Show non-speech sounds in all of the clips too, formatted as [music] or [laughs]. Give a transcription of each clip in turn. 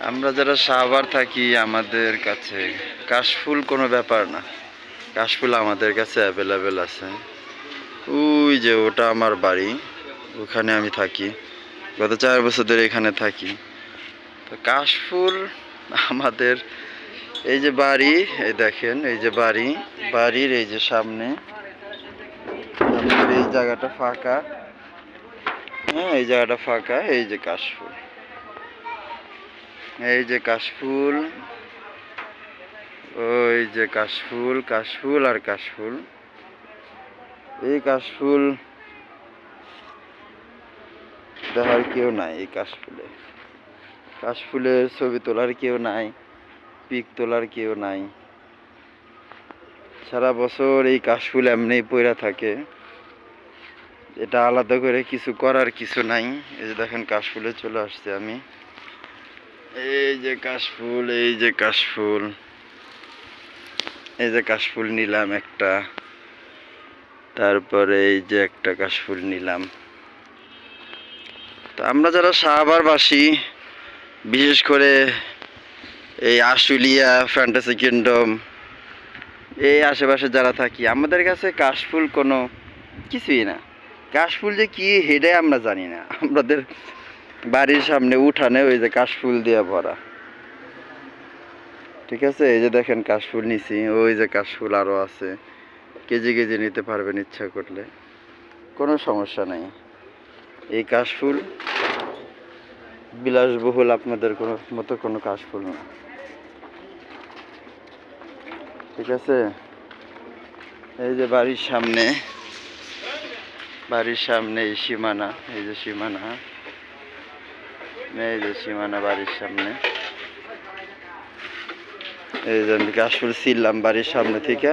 আমরা যারা সাভার থাকি আমাদের কাছে, কাশফুল কোনো ব্যাপার না। কাশফুল আমাদের কাছে অ্যাভেলেবেল আছে। ওই যে ওটা আমার বাড়ি, ওখানে আমি থাকি। গত চার বছর ধরে এখানে থাকি। তো কাশফুল আমাদের, এই যে বাড়ি, এই দেখেন, এই যে বাড়ি, বাড়ির এই যে সামনে। সামনের এই জায়গাটা ফাঁকা। হ্যাঁ এই জায়গাটা ফাঁকা, এই যে কাশফুল। এই যে কাশফুল, ওই যে কাশফুল কাশফুল আর কাশফুল। এই কাশফুল দেখার কেউ নাই এই কাশফুলে। কাশফুলের ছবি তোলার কেউ নাই, পিক তোলার কেউ নাই। সারা বছর এই কাশফুল এমনি পইরা থাকে। এটা আলাদা করে কিছু করার কিছু নাই। এই যে দেখেন কাশফুলে চলে আসছে আমি। এই যে কাশফুল, এই যে কাশফুল। এই যে কাশফুল নিলাম একটা। তারপরে এই যে একটা কাশফুল নিলাম। তো আমরা যারা শাহবারবাসী বিশেষ করে এই আশুলিয়া, ফ্যান্টাসি কিংডম, এই আশেপাশে যারা থাকি, আমাদের কাছে কাশফুল কোনো কিছুই না। কাশফুল যে কি হেডে আমরা জানি না। আমাদের বাড়ির সামনে উঠানে ওই যে কাশফুল দিয়ে ভরা। ঠিক আছে? এই যে দেখেন কাশফুল নিছি, ওই যে কাশফুল আরও আছে। কেজি কেজি নিতে পারবেন ইচ্ছা করলে। কোনো সমস্যা নেই। এই কাশফুল বিলাসবহুল আপনাদের কোনো মতো কোনো কাশফুল না। ঠিক আছে? এই যে বাড়ির সামনে বাড়ির সামনে এই সীমানা, এই যে সীমানা। এই যে সীমানা বাড়ির সামনে। এই যে আমি কাশফুল ছিললাম বাড়ির সামনে থেকে।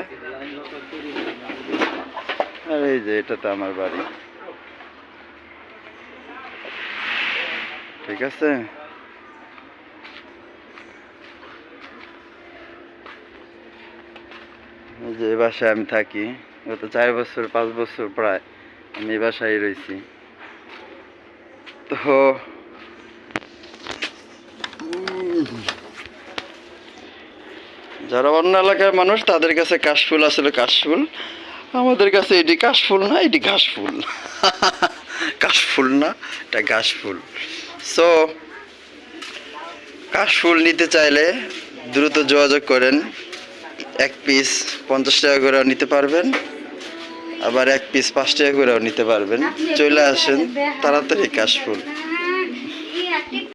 আর এই যে এটা তো আমার বাড়ি। ঠিক আছে? যে বাসায় আমি থাকি। গত চার বছর, পাঁচ বছর প্রায় আমি এই বাসায় রয়েছি। তো যারা অন্য এলাকার মানুষ, তাদের কাছে কাশফুল আসলে কাশফুল। আমাদের কাছে এটি কাশফুল না, এটি ঘাসফুল। [laughs] কাশফুল না, এটা ঘাসফুল। সো কাশফুল নিতে চাইলে দ্রুত যোগাযোগ করেন। এক পিস পঞ্চাশ টাকা করেও নিতে পারবেন, আবার এক পিস পাঁচ টাকা করেও নিতে পারবেন। চলে আসেন তাড়াতাড়ি কাশফুল।